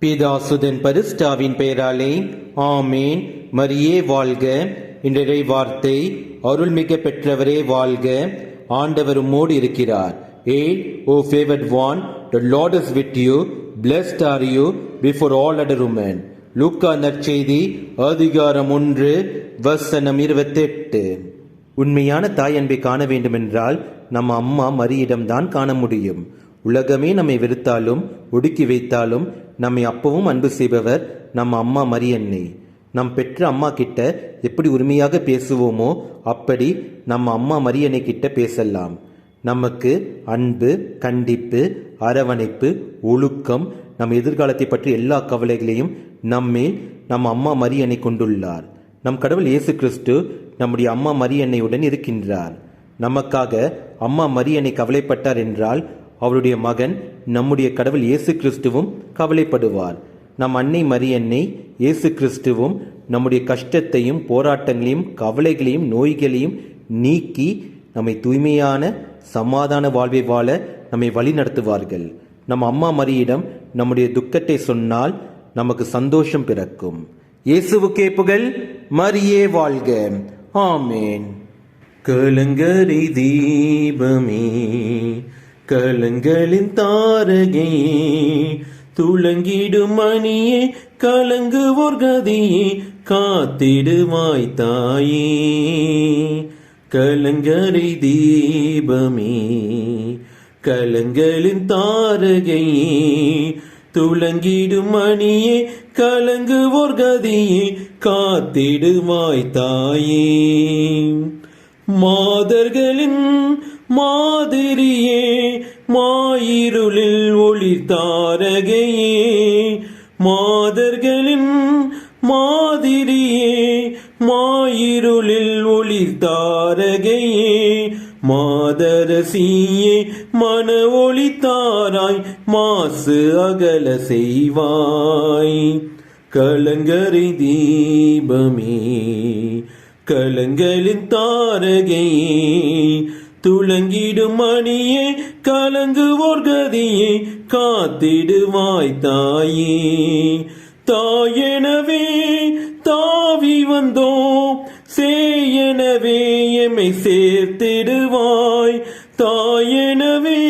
பிதாசுதன் பரிஸ்டாவின் பெயராலே ஆமேன். மரியே வாழ்க. இன்றைய வார்த்தை அருள்மிக பெற்றவரே வாழ்க. ஆண்டவர் உம்மோடு இருக்கிறார். ஏ o favoured one the lord is with you blessed are you before all other woman. லூக்கா நற்செய்தி அதிகாரம் ஒன்று வசனம் இருபத்தெட்டு. உண்மையான தாய் அன்பை காண வேண்டுமென்றால் நம்ம அம்மா மரியிடம்தான் காண முடியும். உலகமே நம்மை வெறுத்தாலும் ஒடுக்கி வைத்தாலும் நம்மை அப்பவும் அன்பு செய்பவர் நம்ம அம்மா மரியன்னை நம் பெற்ற அம்மா கிட்ட எப்படி உரிமையாக பேசுவோமோ அப்படி நம்ம அம்மா மரியன்னை கிட்ட பேசலாம். நமக்கு அன்பு கண்டிப்பு அரவணைப்பு ஒழுக்கம் நம் எதிர்காலத்தை பற்றி எல்லா கவலைகளையும் நம்மேல் நம் அம்மா மரியனை கொண்டுள்ளார். நம் கடவுள் இயேசு கிறிஸ்து நம்முடைய அம்மா மரியன்னையுடன் இருக்கின்றார். நமக்காக அம்மா மரியன்னை கவலைப்பட்டார் என்றால் அவருடைய மகன் நம்முடைய கடவுள் இயேசு கிறிஸ்துவும் கவலைப்படுவார். நம் அன்னை மரியன்னை இயேசு கிறிஸ்துவும் நம்முடைய கஷ்டத்தையும் போராட்டங்களையும் கவலைகளையும் நோய்களையும் நீக்கி நம்மை தூய்மையான சமாதான வாழ்வை வாழ நம்மை வழிநடத்துவார்கள் நம் அம்மா மரியிடம் நம்முடைய துக்கத்தை சொன்னால் நமக்கு சந்தோஷம் பிறக்கும். இயேசுவுக்கே புகழ் மரியே வாழ்க. ஆமேன். கலங்கரை தீபமே கலங்களின் தாரகே துளங்கிடும் மணியே கலங்குவோர் கதியே காத்திடுவாய் தாயே. கலங்கரை தீபமே கலங்களின் தாரகையே துளங்கிடும் மணியே கலங்குவோர் கதியே காத்திடுவாய் தாயே. மாதர்களின் மாதிரியே மாயிருளில் ஒளி தாரகையே மாதர்களின் மாதிரியே மாயிருளில் ஒளி தாரகையே மாதரசியே மன ஒளி தாராய் மாசு அகல செய்வாய். கலங்கரை தீபமே கலங்களின் தாரகையே. துளங்கிடும் மணியே கலங்குவோர் கதியே காத்திடுவாய் தாயே. தாயெனவே தாவி வந்தோம் சேயனவே எமை சேர்த்திடுவாய். தாயெனவே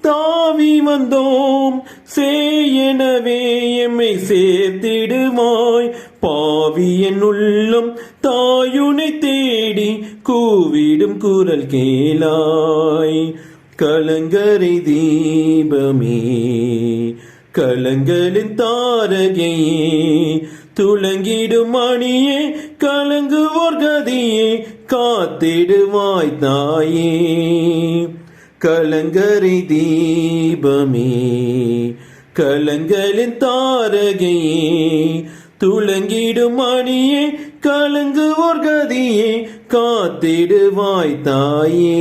தாவி வந்தோம் சேயனவே எம்மை சேர்த்திடுவாய். பாவி என் உள்ளம் தாயுனை தேடி கூவிடும் குரல் கேளாய். கலங்கரை தீபமே கலங்களின் தாரகையே துளங்கிடும் மணியே கலங்குவோர் கதியே காத்திடுவாய் தாயே. கலங்கரை தீபமே கலங்களின் தாரகையே துளங்கிடும் மணியே கலங்குவோர் கதியே காத்திடுவாய் தாயே